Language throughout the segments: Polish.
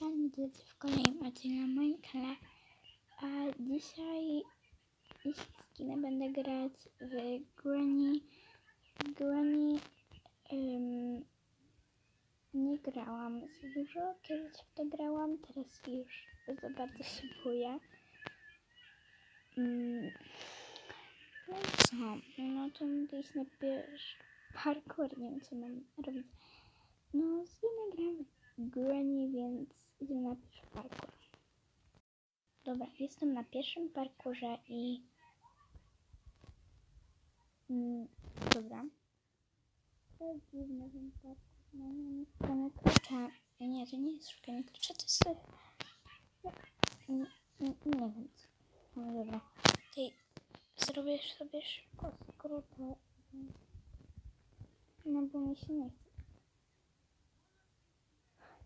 Witam dzieci w kolejnym odcinku na moim kanale. A dzisiaj z kinem będę grać w Granny. Granny em, nie grałam za dużo, kiedyś w to grałam, teraz już za bardzo się boję. Mm, No co? No to mogę iść na parkour, nie wiem co mam robić. No, z nim gram w Granny, więc idziemy na pierwszy parkour. Dobra, jestem na pierwszym parkurze i... Mm, dobra. To jest dziwne, ten parkour. No, nie, nie szukamy klucza. Nie, to nie jest szukanie klucza, to jest... No, nie, nie, nie wiem co. No dobra. Tej, zrobię sobie szybko skrótę. No bo mi się nie chce.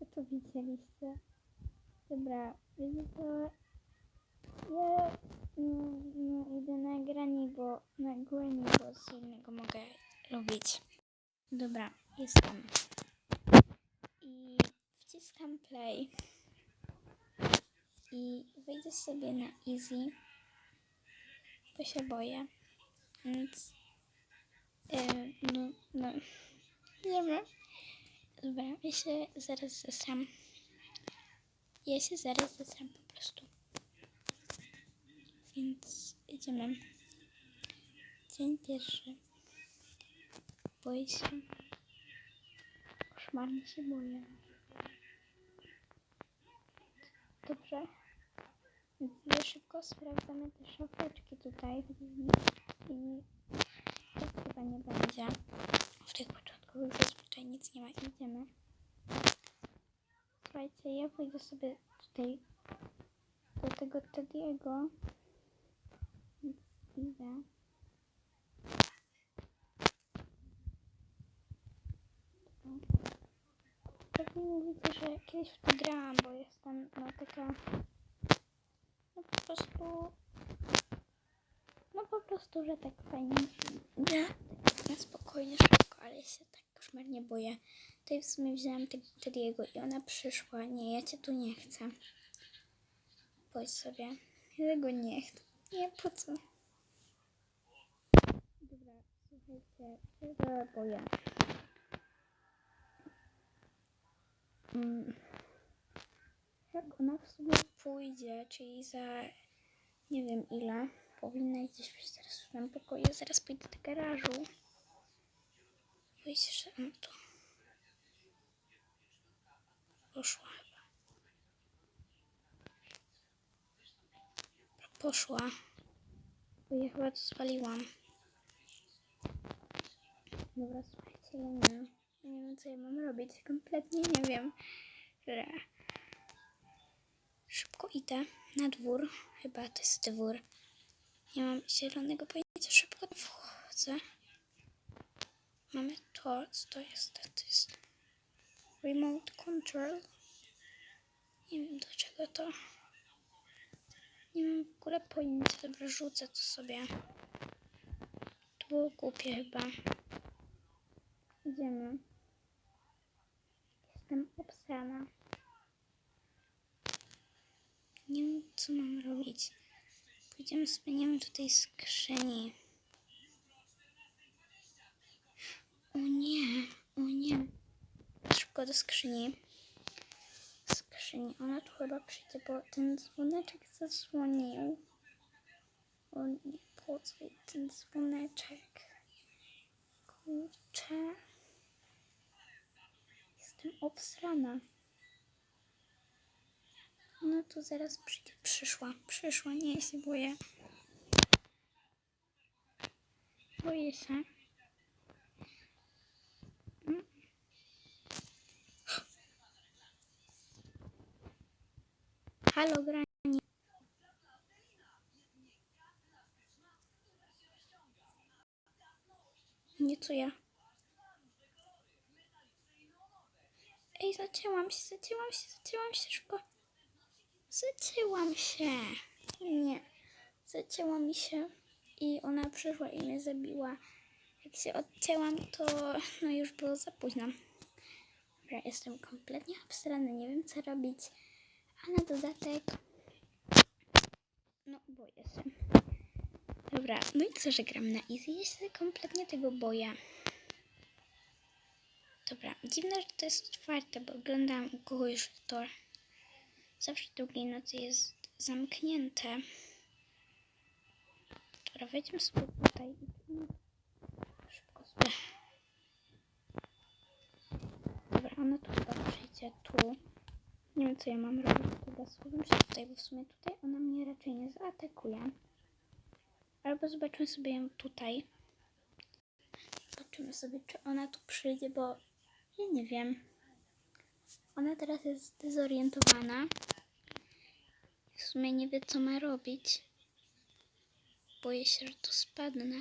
Wy to widzieliście. Dobra, wiecie co? Ja no, no, idę na grani, bo na grani, bo innego mogę robić. Dobra, jestem. I wciskam play. I wejdę sobie na easy. Bo się boję. Więc... E, no, no. Nie wiem. Dobra, ja się zaraz zesram. Ja się zaraz zesram po prostu. Więc idziemy. Dzień pierwszy. Boję się. Koszmarnie się boję. Dobrze. Więc szybko sprawdzamy te szafeczki tutaj. I to chyba nie będzie. W tych początkowych zazwyczaj nic nie ma. Idziemy. Słuchajcie, ja pójdę sobie tutaj do tego Tediego. Idę. Pewnie mówicie, że kiedyś w to grałam, bo jestem no taka no po prostu no po prostu, że tak fajnie gra tak na spokojnie, szybko, ale się tak koszmarnie boję. Tutaj w sumie wzięłam tego Tediego i ona przyszła. Nie, ja cię tu nie chcę. Pójdź sobie. Ja tego nie chcę. Nie, po co? Dobra, słuchajcie, za boję. Mm. Jak ona w sumie pójdzie, czyli za nie wiem ile, powinna gdzieś być teraz w swoim pokoju. Zaraz pójdę do garażu. Się, że tu poszła chyba. Poszła. Bo ja chyba to spaliłam. Dobra, słuchajcie, ja nie wiem. Nie wiem, co ja mam robić. Kompletnie nie wiem. Że... Szybko idę na dwór. Chyba to jest dwór. Nie mam zielonego pojęcia. Szybko wchodzę. Mamy to. Jest? To jest remote control. Nie wiem do czego to. Nie mam w ogóle pojęcia. Dobra, rzucę to sobie. To było głupie chyba. Idziemy. Jestem obsrana. Nie wiem, co mam robić. Pójdziemy wiem, do tej skrzyni. O nie, o nie. Do skrzyni. Skrzyni. Ona tu chyba przyjdzie, bo ten dzwoneczek zasłonił. O nie, po co ten dzwoneczek? Kurczę. Jestem obsrana. No to zaraz przyjdzie. Przyszła, przyszła, nie się boję. Boję się. Mm. Halo, Grani. Nie co ja. Ej, zacięłam się, zacięłam się, zacięłam się szybko. Zacięłam się. Nie. Zacięła mi się i ona przyszła i mnie zabiła. Jak się odcięłam, to no już było za późno. Dobra, jestem kompletnie obstrany, nie wiem co robić. A na dodatek... No, boję się. Dobra, no i co, że gram na easy? Ja się kompletnie tego boję. Dobra, dziwne, że to jest otwarte, bo oglądam u kogoś to zawsze drugiej nocy jest zamknięte. Dobra, wejdźmy sobie tutaj szybko sobie. Dobra, ona tu chyba przyjdzie tu. Nie wiem co ja mam robić teraz. Schowam się tutaj, bo w sumie tutaj ona mnie raczej nie zaatakuje. Albo zobaczmy sobie ją tutaj. Zobaczymy sobie, czy ona tu przyjdzie, bo ja nie wiem. Ona teraz jest zdezorientowana. W sumie nie wie, co ma robić. Boję się, że tu spadnę.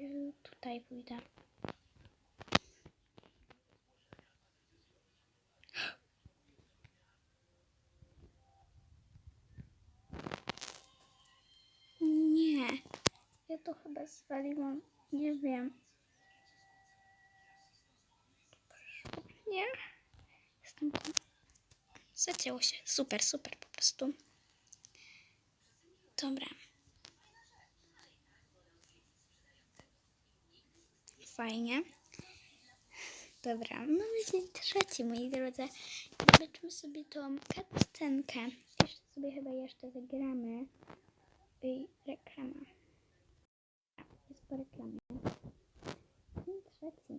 Y, Tutaj pójdę. Nie. Ja to chyba zwaliłam. Nie wiem. Nie. Jestem. kom- Zacięło się. Super, super po prostu. Dobra. Fajnie. Dobra, mamy dzień trzeci, moi drodzy. Zobaczmy sobie tą cutscenkę. Jeszcze sobie chyba jeszcze zagramy. Ej, reklama. Po reklamie. Dzień trzeci.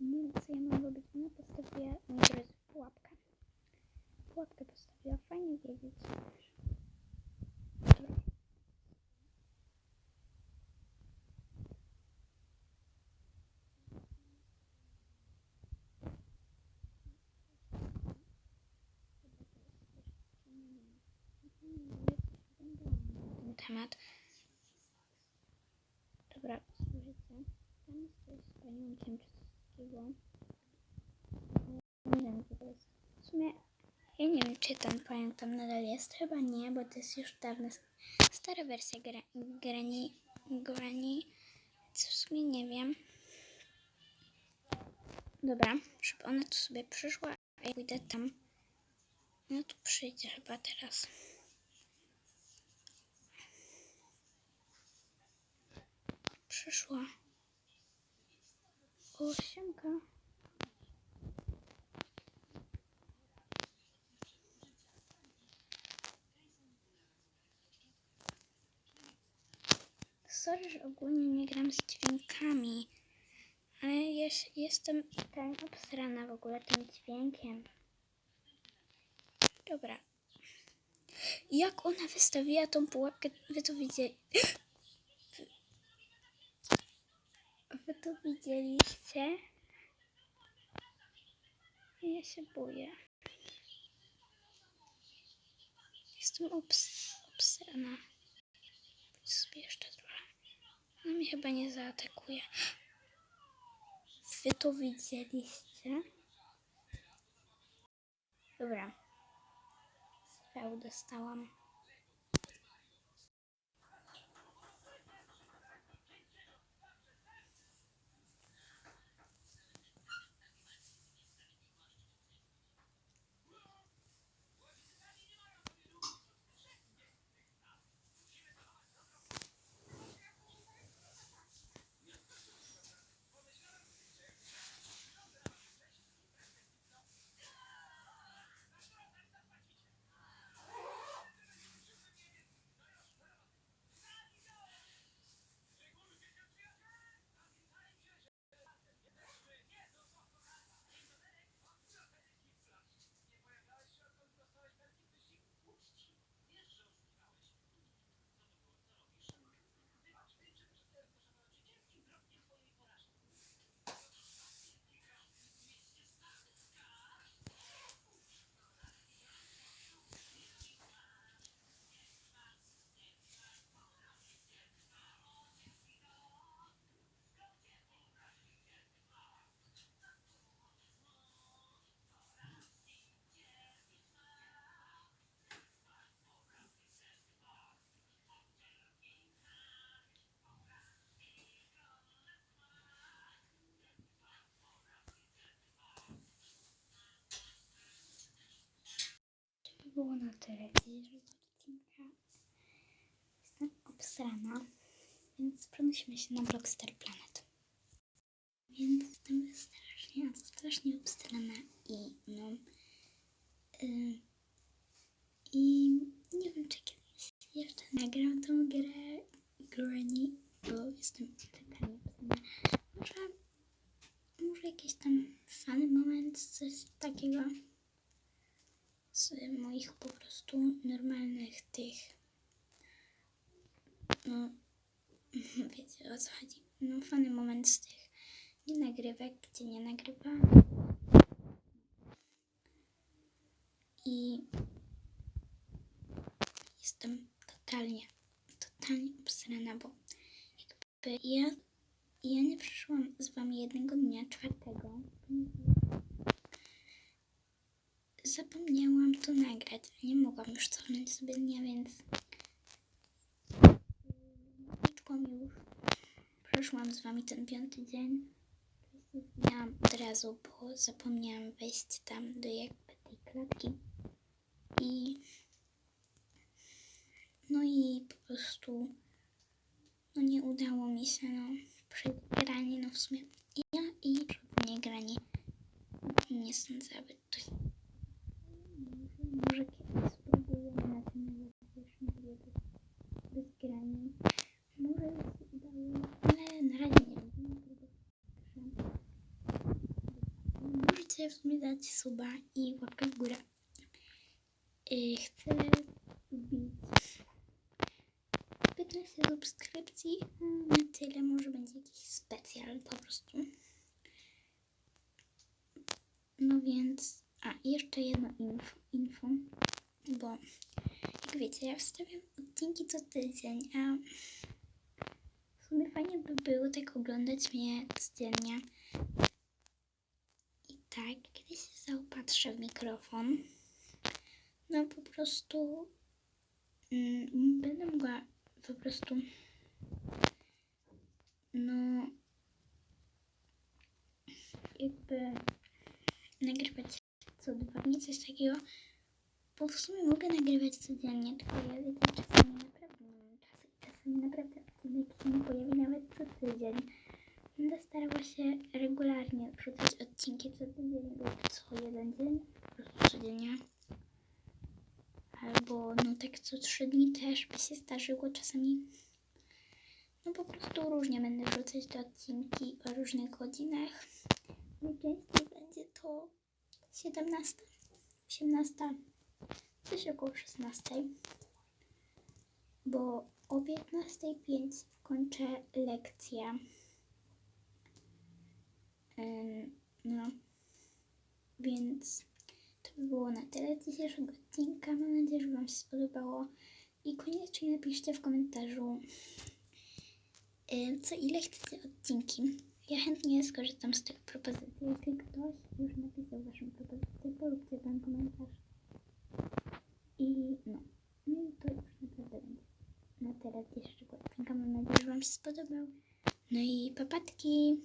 Nie wiem, co ja mam robić. Ona postawiła, moi drodzy, pułapkę. Pułapkę postawiła. Fajnie wiedzieć. Dobra. ten temat. Dobra, słuchajcie. Tam jest coś z coś takiego. Nie wiem, to jest. W sumie ja nie wiem, czy ten pająk tam nadal jest. Chyba nie, bo to jest już dawna, stara wersja gra, grani. Co w sumie nie wiem. Dobra, żeby ona tu sobie przyszła, a ja pójdę tam. No tu przyjdzie chyba teraz. Przyszła. O, siemka. Sorry, że ogólnie nie gram z dźwiękami, ale jest, jestem ten obsrana w ogóle tym dźwiękiem. Dobra. Jak ona wystawiła tą pułapkę, wy to widzieli. To widzieliście? Ja się boję. Jestem obs obsrana. Pójdź sobie jeszcze trochę. Ona mnie chyba nie zaatakuje. Wy to widzieliście? Dobra. Strzał dostałam. Było na tyle dzisiejszego odcinka. Jestem obsrana, więc przenosimy się na Blockster Planet. Więc jestem strasznie, strasznie obsrana i no... ym, I nie wiem, czy kiedyś jeszcze nagram tą grę Granny, bo jestem totalnie obsrana. Może, może jakiś tam funny moment, coś takiego z moich po prostu normalnych tych. No, wiecie o co chodzi. No, fajny moment z tych nie nagrywek, gdzie nie nagrywam. I jestem totalnie, totalnie obsrana, bo jakby ja, ja nie przyszłam z wami jednego dnia, czwartego, zapomniałam to nagrać. Nie mogłam już cofnąć sobie dnia, więc liczbą już przeszłam z wami ten piąty dzień. Miałam od razu, bo zapomniałam wejść tam do jakby tej klatki. I no i po prostu no nie udało mi się no przejść granie, no w sumie ja i nie granie nie sądzę, aby to się może kiedyś spróbujemy na tym najlepszym bez, bez grania. Może by się udało, ale na razie nie wiem. Możecie w dać suba i łapkę w górę. Yy, Chcę wbić 15 subskrypcji. Na tyle może będzie jakiś specjal po prostu. No więc, a jeszcze jedno info, info, bo jak wiecie, ja wstawiam odcinki co tydzień, a w sumie fajnie by było tak oglądać mnie codziennie. Tak, kiedy się zaopatrzę w mikrofon, no po prostu mm, będę mogła po prostu no jakby nagrywać co dwa dni, coś takiego. Bo w sumie mogę nagrywać codziennie, tylko ja wiecie, czasami naprawdę nie mam czasu i czasami naprawdę odcinek się nie pojawi nawet co tydzień. Będę starała się regularnie wrzucać odcinki co tydzień lub co jeden dzień, prostu codziennie. Albo no tak co trzy dni też by się zdarzyło czasami. No po prostu różnie będę wrzucać te odcinki o różnych godzinach. Najczęściej będzie to 17, 18, coś około 16. Bo o 15.05 kończę lekcję. Ym, No, więc to by było na tyle dzisiejszego odcinka. Mam nadzieję, że Wam się spodobało. I koniecznie napiszcie w komentarzu, ym, co ile chcecie odcinki. Ja chętnie skorzystam z tych propozycji. Jeśli ktoś już napisał Waszą propozycję, polubcie ten komentarz. I no, no i to już naprawdę będzie na tyle dzisiejszego odcinka. Mam nadzieję, że Wam się spodobał. No i papatki!